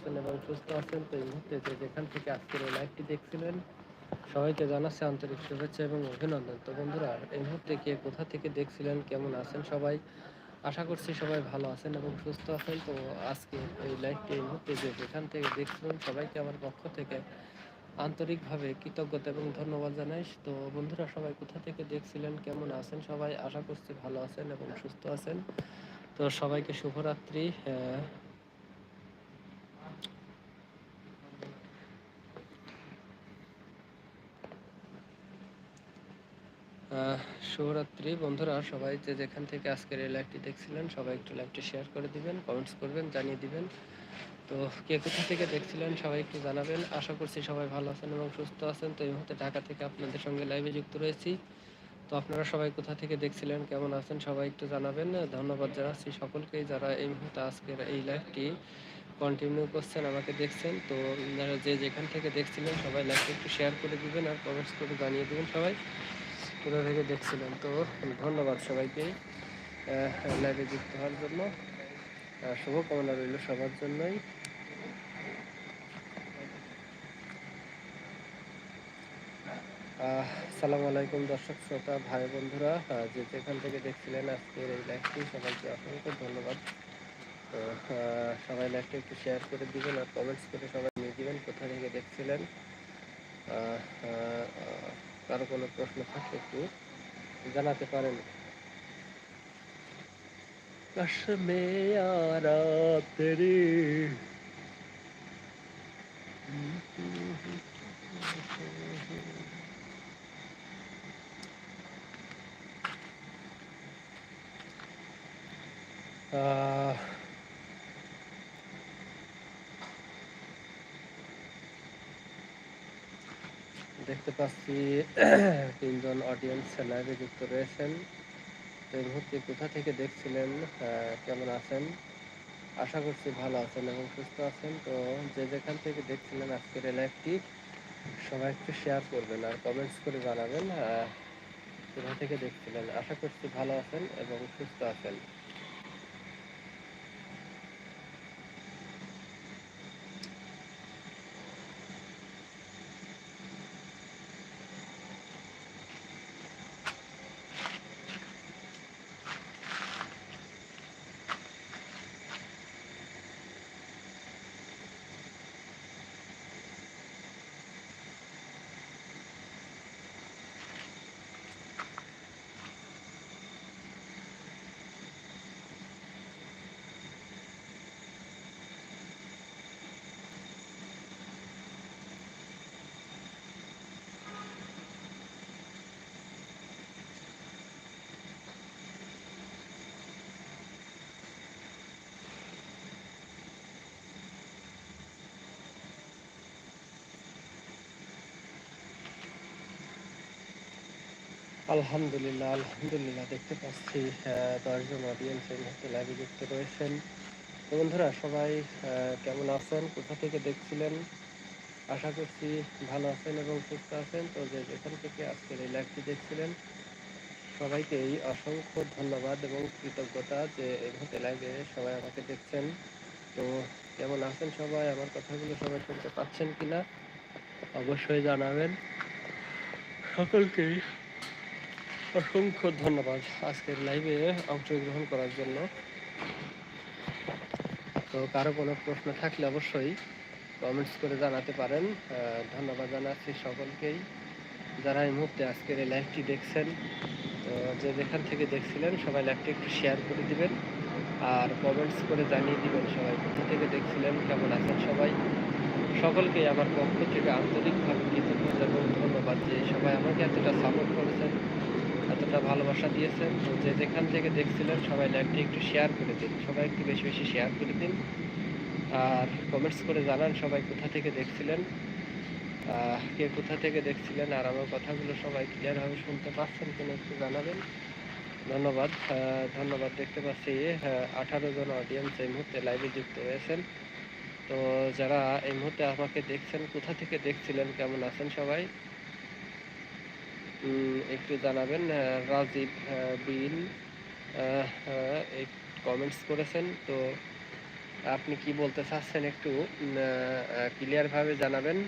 আছেন এবং সুস্থ আছেন, তো এই মুহূর্তে যে যেখান থেকে আজকের এই লাইভটি দেখছিলেন, সবাইকে জানাচ্ছি আন্তরিক শুভেচ্ছা এবং অভিনন্দন। তো বন্ধুরা এই মুহূর্তে কে কোথা থেকে দেখছিলেন, কেমন আছেন সবাই? আশা করছি সবাই ভালো আছেন এবং সুস্থ আছেন। তো আজকে এই লাইভটি এই মুহূর্তে যে যেখান থেকে দেখছিলেন, সবাইকে আমার পক্ষ থেকে আন্তরিকভাবে কৃতজ্ঞতা এবং ধন্যবাদ জানাই। তো বন্ধুরা, সবাই কোথা থেকে দেখছিলেন, কেমন আছেন সবাই? আশা করছি ভালো আছেন এবং সুস্থ আছেন। তো সবাইকে শুভরাত্রি। শুভরাত্রি। বন্ধুরা, সবাই যে যেখান থেকে আজকের এই লাইভটি দেখছিলেন, সবাই একটু লাইভটি শেয়ার করে দিবেন কমেন্টস করবেন, জানিয়ে দিবেন। তো কে কোথা থেকে দেখছিলেন, সবাই একটু জানাবেন। আশা করছি সবাই ভালো আছেন এবং সুস্থ আছেন। তো এই মুহূর্তে ঢাকা থেকে আপনাদের সঙ্গে লাইভে যুক্ত রয়েছি। তো আপনারা সবাই কোথা থেকে দেখছিলেন, কেমন আছেন, সবাই একটু জানাবেন। ধন্যবাদ জানাচ্ছি সকলকেই যারা এই মুহূর্তে আজকের এই লাইভটি কন্টিনিউ করছেন, আমাকে দেখছেন। তো যে যেখান থেকে দেখছিলেন, সবাই লাইভটি একটু শেয়ার করে দিবেন আর কমেন্টস করে জানিয়ে দিবেন সবাই। কোথা থেকে দেখছিলেন। তো ধন্যবাদ সবাইকে লাইভে যুক্ত হওয়ার জন্য। শুভকামনা রইল সবার জন্যই। সালামু আলাইকুম দর্শক, শ্রোতা, ভাই, বন্ধুরা। যে যেখান থেকে দেখছিলেন আজকের এই লাইভটি সবাইকে অসংখ্য ধন্যবাদ। তো সবাই লাইভটি একটু শেয়ার করে দিবেন আর কমেন্টস করে সবাই নিয়ে দিবেন কোথা থেকে দেখছিলেন। কারও কোনো প্রশ্ন থাকলে একটু জানাতে পারেন। Uh... দেখতে পাচ্ছি, তিনজন অডিয়েন্স লাইভে যুক্ত রয়েছেন। এই মুহূর্তে কোথা থেকে দেখছিলেন কেমন আছেন? আশা করছি ভালো আছেন এবং সুস্থ আছেন। তো যে যেখান থেকে দেখছিলেন আজকের এই লাইভটি সবাই একটু শেয়ার করবেন আর কমেন্টস করে জানাবেন কোথা থেকে দেখছিলেন। আশা করছি ভালো আছেন এবং সুস্থ আছেন। আলহামদুলিল্লাহ আলহামদুলিল্লাহ, দেখতে পাচ্ছি দশজন অডিয়েন্স এই মুহূর্তে লাইভে যুক্ত রয়েছেন। বন্ধুরা, সবাই কেমন আছেন? কোথা থেকে দেখছিলেন? আশা করছি ভালো আছেন এবং সুস্থ আছেন। তো যে যেখান থেকে আজকের এই লাইভটি দেখছিলেন সবাইকেই অসংখ্য ধন্যবাদ এবং কৃতজ্ঞতা যে এই মুহূর্তে লাইভে সবাই আমাকে দেখছেন। তো কেমন আছেন সবাই? আমার কথাগুলো সবাই শুনতে পাচ্ছেন কিনা? অবশ্যই জানাবেন। সকলকেই অসংখ্য ধন্যবাদ আজকের লাইভে অংশগ্রহণ করার জন্য। তো কারও কোনো প্রশ্ন থাকলে অবশ্যই কমেন্টস করে জানাতে পারেন। ধন্যবাদ জানাচ্ছি সকলকেই যারা এই মুহূর্তে আজকের এই লাইভটি দেখছেন। তো যে যেখান থেকে দেখছিলেন, সবাই লাইভটি একটু শেয়ার করে দিবেন। আর কমেন্টস করে জানিয়ে দিবেন সবাই কোথা থেকে দেখছিলেন, কেমন আছেন সবাই। সকলকেই আমার পক্ষ থেকে আন্তরিকভাবে কৃতজ্ঞতা এবং ধন্যবাদ যে সবাই আমাকে এতটা সাপোর্ট করেছেন। এতটা ভালোবাসা দিয়েছেন তো যে যেখান থেকে দেখছিলেন, সবাই লাইভটি একটু শেয়ার করে দিন। সবাই একটু বেশি বেশি শেয়ার করে দিন। আর কমেন্টস করে জানান সবাই কোথা থেকে দেখছিলেন কে কোথা থেকে দেখছিলেন, আর আমার কথাগুলো সবাই ক্লিয়ারভাবে শুনতে পাচ্ছেন কিনা একটু জানাবেন। ধন্যবাদ। ধন্যবাদ দেখতে পাচ্ছি আঠারো জন অডিয়েন্স এই মুহূর্তে লাইভে যুক্ত হয়েছেন। তো যারা এই মুহূর্তে আমাকে দেখছেন, কোথা থেকে দেখছিলেন, কেমন আছেন সবাই? একটু জানাবেন রাজীব বিন কমেন্টস করেছেন তো আপনি কি বলতে চাচ্ছেন একটু ক্লিয়ারভাবে জানাবেন?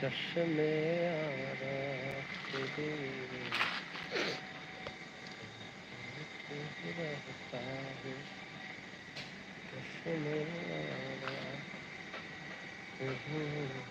चश्मे आरा तेरे रहता है चश्मे आरा रहता